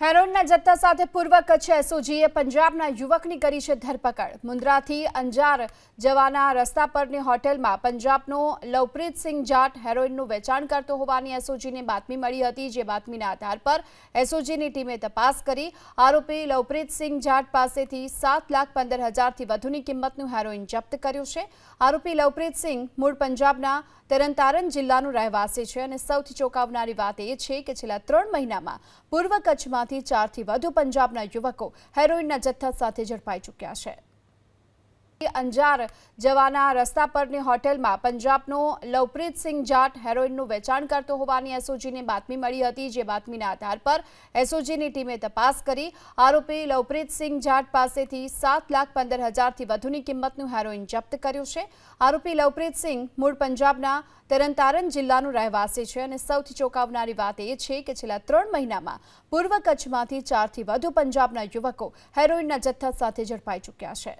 હેરોઇનના જથ્થા સાથે પૂર્વ કચ્છ એસઓજીએ પંજાબના યુવકની કરી છે ધરપકડ. મુન્દ્રાથી અંજાર જવાના રસ્તા પરની હોટેલમાં પંજાબનો લવપ્રીતસિંહ જાટ હેરોઇનનું વેચાણ કરતો હોવાની એસઓજીને બાતમી મળી હતી, જે બાતમીના આધાર પર એસઓજીની ટીમે તપાસ કરી. આરોપી લવપ્રીતસિંહ જાટ પાસેથી સાત લાખ પંદર હજારથી વધુની કિંમતનું હેરોઇન જપ્ત કર્યું છે. આરોપી લવપ્રીતસિંહ મૂળ પંજાબના તરણતારણ જિલ્લાનું રહેવાસી છે અને સૌથી ચોંકાવનારી વાત એ છે કે છેલ્લા ત્રણ મહિનામાં પૂર્વ કચ્છમાંથી ચારથી વધુ પંજાબના યુવકો હેરોઇનના જથ્થા સાથે ઝડપાઈ ચૂક્યા છે. અંજાર જવાના રસ્તા પરની હોટેલમાં પંજાબનો લવપ્રીતસિંહ જાટ હેરોઇનનું વેચાણ કરતો હોવાની એસઓજીને બાતમી મળી હતી, જે બાતમીના આધાર પર એસઓજીની ટીમે તપાસ કરી. આરોપી લવપ્રીતસિંહ જાટ પાસેથી સાત લાખ પંદર હજારથી વધુની કિંમતનું હેરોઇન જપ્ત કર્યું છે. આરોપી લવપ્રીતસિંહ મૂળ પંજાબના તરણતારણ જિલ્લાનું રહેવાસી છે અને સૌથી ચોંકાવનારી વાત એ છે કે છેલ્લા ત્રણ મહિનામાં પૂર્વ કચ્છમાંથી ચારથી વધુ પંજાબના યુવકો હેરોઇનના જથ્થા સાથે ઝડપાઈ ચૂક્યા છે.